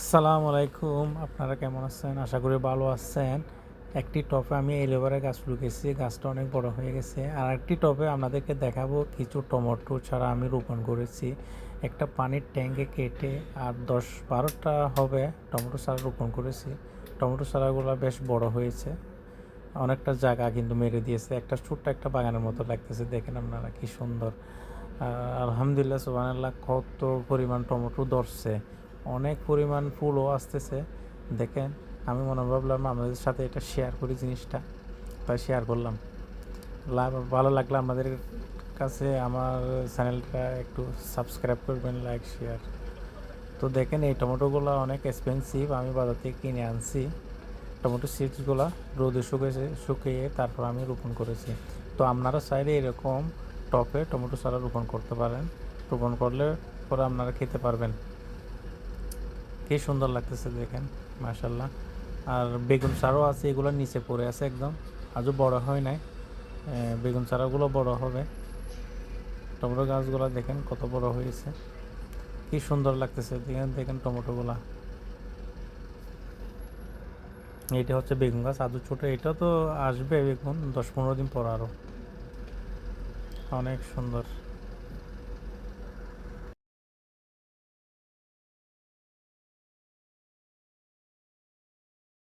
আসসালামু আলাইকুম। আপনারা কেমন আছেন? আশা করি ভালো আছেন। একটি টপে আমি এলোভেরা গাছ লুকিয়েছি গাছটা অনেক বড় হয়ে গেছে। আর একটি টপে আপনাদেরকে দেখাবো কিছু টমেটো ছাড়া আমি রোপণ করেছি। একটা পানির ট্যাঙ্কে কেটে আর দশ বারোটা হবে টমেটো চারা রোপণ করেছি। টমেটো চারাগুলো বেশ বড় হয়েছে। অনেকটা জায়গা কিন্তু মেরে দিয়েছে। একটা ছোট্ট একটা বাগানের মতো লাগতেছে। দেখেন আপনারা কি সুন্দর। আলহামদুলিল্লাহ, সুবহানাল্লাহ, কত পরিমাণ টমেটো ধরছে। অনেক পরিমাণ ফুলও আসতেছে। দেখেন, আমি মনে ভাবলাম আমাদের সাথে এটা শেয়ার করি জিনিসটা। তাই শেয়ার করলাম। ভালো লাগলে আমাদের কাছে আমার চ্যানেলটা একটু সাবস্ক্রাইব করবেন লাইক শেয়ার তো দেখেন, এই টমেটোগুলো অনেক এক্সপেন্সিভ আমি বাজার থেকে কিনে আনছি। টমেটো সিডসগুলো রোদে শুকিয়েছে শুকিয়ে তারপর আমি রোপণ করেছি। তো আপনারা চাইলে এরকম টপে টমেটো চারা রোপণ করতে পারেন। রোপণ করলে পরে আপনারা খেতে পারবেন। কি সুন্দর লাগতেছে দেখেন মাশাল্লাহ আর বেগুন সারও আছে, এগুলো নিচে পড়ে আছে একদম। আজও বড় হয় নাই। বেগুন চারাগুলো বড় হবে। টমেটো গাছগুলো দেখেন কত বড় হয়েছে। কি সুন্দর লাগতেছে দেখেন দেখেন টমেটোগুলা। এটা হচ্ছে বেগুন গাছ আদৌ ছোটো। এটা তো আসবে বেগুন দশ পনেরো দিন পর আরও অনেক সুন্দর।